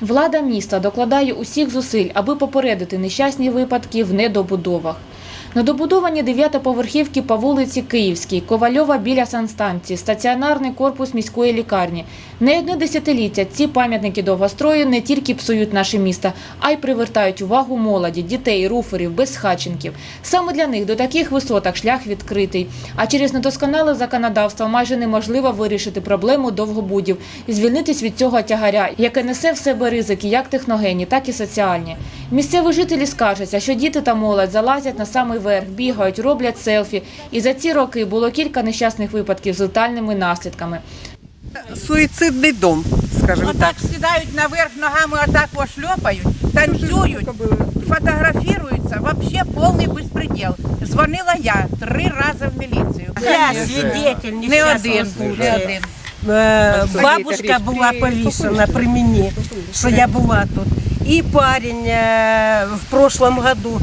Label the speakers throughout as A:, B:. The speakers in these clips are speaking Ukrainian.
A: Влада міста докладає усіх зусиль, аби попередити нещасні випадки в недобудовах. Недобудовані дев'ятоповерхівки по вулиці Київській, Ковальова біля санстанції, стаціонарний корпус міської лікарні. Не одне десятиліття ці пам'ятники довгострою не тільки псують наше місто, а й привертають увагу молоді, дітей, руферів, безхатченків. Саме для них до таких висоток шлях відкритий. А через недосконале законодавство майже неможливо вирішити проблему довгобудів і звільнитись від цього тягаря, яке несе в себе ризики як техногенні, так і соціальні. Місцеві жителі скаржаться, що діти та молодь залазять на самий верх, бігають, роблять селфі. І за ці роки було кілька нещасних випадків з летальними наслідками.
B: суицидний дом, скажімо так.
C: Отак сідають наверх ногами, отак пошльопають, танцюють, фотографіруються. Вообще повний безпреділ. Дзвонила я три рази в міліцію.
D: Я свидетель
C: Не один, не один.
D: Е, Бабушка була повішена при мені, що я була тут. І парень е, в прошлом году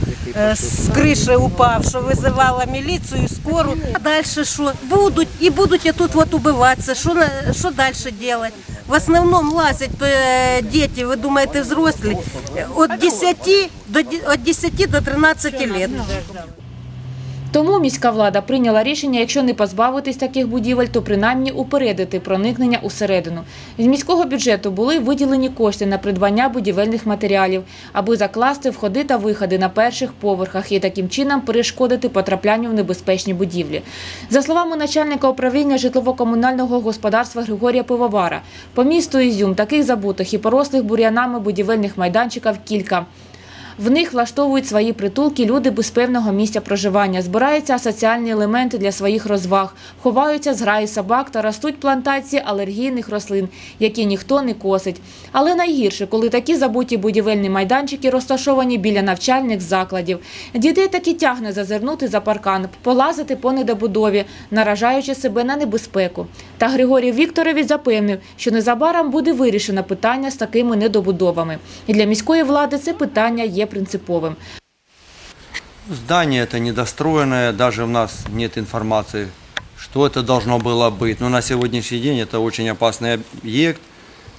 D: з криші упав, що визивала міліцію, скору. А далі що? Будуть і будуть тут от убиватися. Що, що далі робити? В основному лазять е, діти, ви думаєте, взрослі, від 10 до, від 10 до 13 років.
A: Тому міська влада прийняла рішення, якщо не позбавитись таких будівель, то принаймні упередити проникнення усередину. З міського бюджету були виділені кошти на придбання будівельних матеріалів, аби закласти входи та виходи на перших поверхах і таким чином перешкодити потраплянню в небезпечні будівлі. За словами начальника управління житлово-комунального господарства Григорія Пивовара, по місту Ізюм таких забутих і порослих бур'янами будівельних майданчиків кілька. В них влаштовують свої притулки люди без певного місця проживання, збираються соціальні елементи для своїх розваг, ховаються зграї собак та ростуть плантації алергійних рослин, які ніхто не косить. Але найгірше, коли такі забуті будівельні майданчики розташовані біля навчальних закладів. Дітей таки тягне зазирнути за паркан, полазити по недобудові, наражаючи себе на небезпеку. Та Григорій Вікторович запевнив, що незабаром буде вирішено питання з такими недобудовами. І для міської влади це питання є принциповим.
E: Здание это недостроенное, даже у нас нет информации, что это должно было быть. Но на сегодняшний день это очень опасный объект,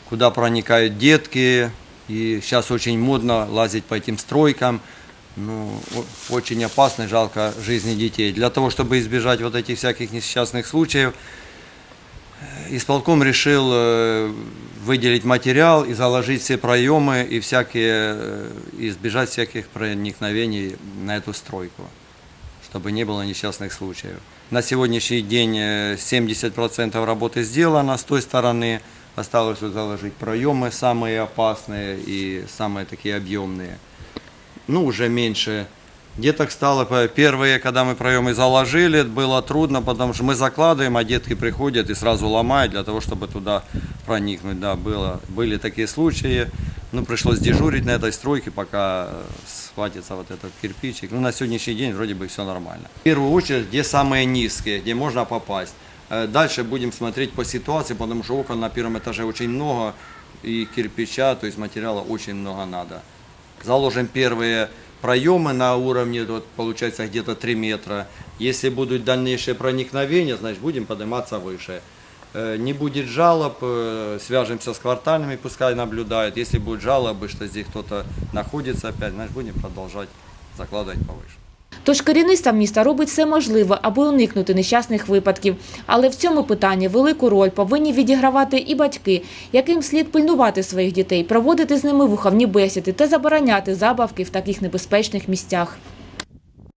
E: куда проникают детки, и сейчас очень модно лазить по этим стройкам. Ну, очень опасно, жалко жизни детей. Для того, чтобы избежать вот этих всяких несчастных случаев, исполком решил э, выделить материал и заложить все проемы и всякие, э, избежать всяких проникновений на эту стройку, чтобы не было несчастных случаев. На сегодняшний день э, 70% работы сделано с той стороны, осталось заложить проемы самые опасные и самые такие объемные. Ну, уже меньше деток стало. Первые, когда мы проемы заложили, было трудно, потому что мы закладываем, а детки приходят и сразу ломают для того, чтобы туда проникнуть. Да, было, были такие случаи. Ну, пришлось дежурить на этой стройке, пока э, схватится вот этот кирпичик. Ну, на сегодняшний день вроде бы все нормально. В первую очередь, где самые низкие, где можно попасть. Э, Дальше будем смотреть по ситуации, потому что окон на первом этаже очень много, и кирпича, то есть материала очень много надо. Заложим первые проемы на уровне, вот, получается, где-то 3 метра. Если будут дальнейшие проникновения, значит, будем подниматься выше. Э, Не будет жалоб, э, свяжемся с квартальными, пускай наблюдают. Если будут жалобы, что здесь кто-то находится опять, значит, будем продолжать закладывать повыше.
A: Тож керівництво міста робить все можливе, аби уникнути нещасних випадків. Але в цьому питанні велику роль повинні відігравати і батьки, яким слід пильнувати своїх дітей, проводити з ними виховні бесіди та забороняти забавки в таких небезпечних місцях.